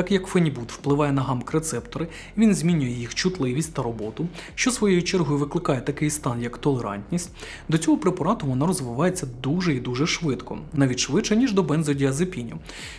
Так як фенібут впливає на гамк-рецептори, він змінює їх чутливість та роботу, що своєю чергою викликає такий стан, як толерантність. До цього препарату вона розвивається дуже і дуже швидко, навіть швидше, ніж до бензодіазепінів.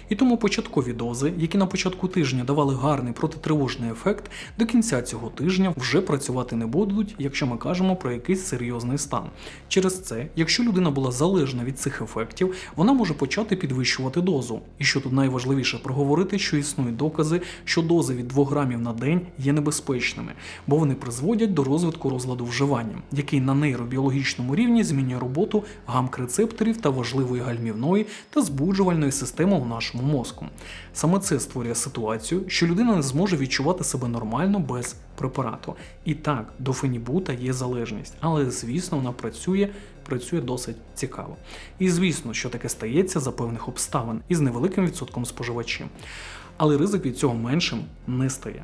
І тому початкові дози, які на початку тижня давали гарний протитривожний ефект, до кінця цього тижня вже працювати не будуть, якщо ми кажемо про якийсь серйозний стан. Через це, якщо людина була залежна від цих ефектів, вона може почати підвищувати дозу. І що тут найважливіше проговорити, що існують докази, що дози від 2 грамів на день є небезпечними, бо вони призводять до розвитку розладу вживання, який на нейробіологічному рівні змінює роботу гамк-рецепторів та важливої гальмівної та збуджувальної системи у нашому мозку. Саме це створює ситуацію, що людина не зможе відчувати себе нормально без препарату. І так, до фенібута є залежність, але звісно, вона працює. Працює досить цікаво. І звісно, що таке стається за певних обставин із невеликим відсотком споживачів. Але ризик від цього меншим не стає.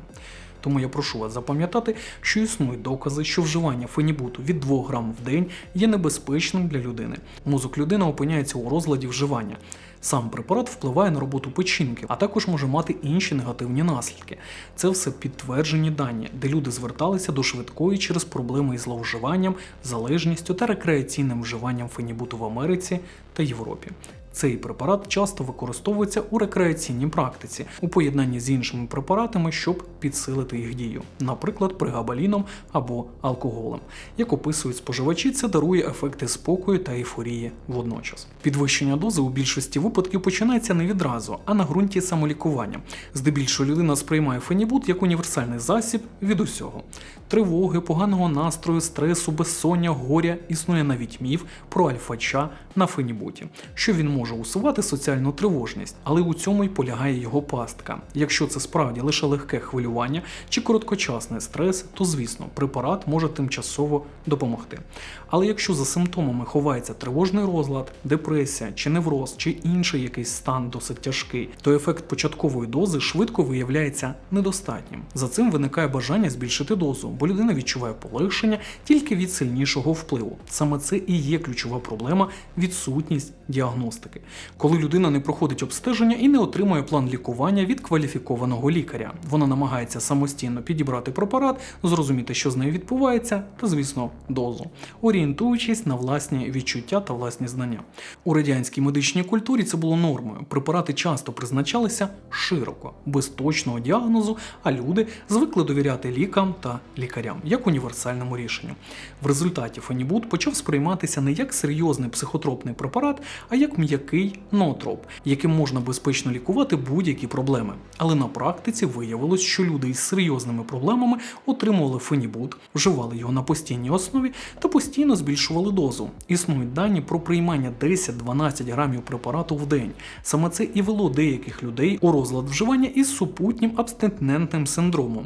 Тому я прошу вас запам'ятати, що існують докази, що вживання фенібуту від 2 грам в день є небезпечним для людини. Мозок людини опиняється у розладі вживання. Сам препарат впливає на роботу печінки, а також може мати інші негативні наслідки. Це все підтверджені дані, де люди зверталися до швидкої через проблеми із зловживанням, залежністю та рекреаційним вживанням фенібуту в Америці та Європі. Цей препарат часто використовується у рекреаційній практиці у поєднанні з іншими препаратами, щоб підсилити їх дію, наприклад, пригабаліном або алкоголем. Як описують споживачі, це дарує ефекти спокою та ейфорії водночас. Підвищення дози у більшості випадків починається не відразу, а на ґрунті самолікування. Здебільшого людина сприймає фенібут як універсальний засіб від усього: тривоги, поганого настрою, стресу, безсоння, горя. Існує навіть міф про альфача на фенібуті, що він може усувати соціальну тривожність, але у цьому й полягає його пастка. Якщо це справді лише легке хвилювання чи короткочасний стрес, то звісно, препарат може тимчасово допомогти. Але якщо за симптомами ховається тривожний розлад, депресія чи невроз, чи інший якийсь стан досить тяжкий, то ефект початкової дози швидко виявляється недостатнім. За цим виникає бажання збільшити дозу, бо людина відчуває полегшення тільки від сильнішого впливу. Саме це і є ключова проблема відсутність діагностики, коли людина не проходить обстеження і не отримує план лікування від кваліфікованого лікаря. Вона намагається самостійно підібрати препарат, зрозуміти, що з нею відбувається, та, звісно, дозу, орієнтуючись на власні відчуття та власні знання. У радянській медичній культурі це було нормою. Препарати часто призначалися широко, без точного діагнозу, а люди звикли довіряти лікам та лікарям як універсальному рішенню. В результаті фенібут почав сприйматися не як серйозний психотропний препарат, а як м'який ноотроп, яким можна безпечно лікувати будь-які проблеми. Але на практиці виявилось, що люди із серйозними проблемами отримували фенібут, вживали його на постійній основі та постійно збільшували дозу. Існують дані про приймання 10-12 грамів препарату в день. Саме це і вело деяких людей у розлад вживання із супутнім абстинентним синдромом,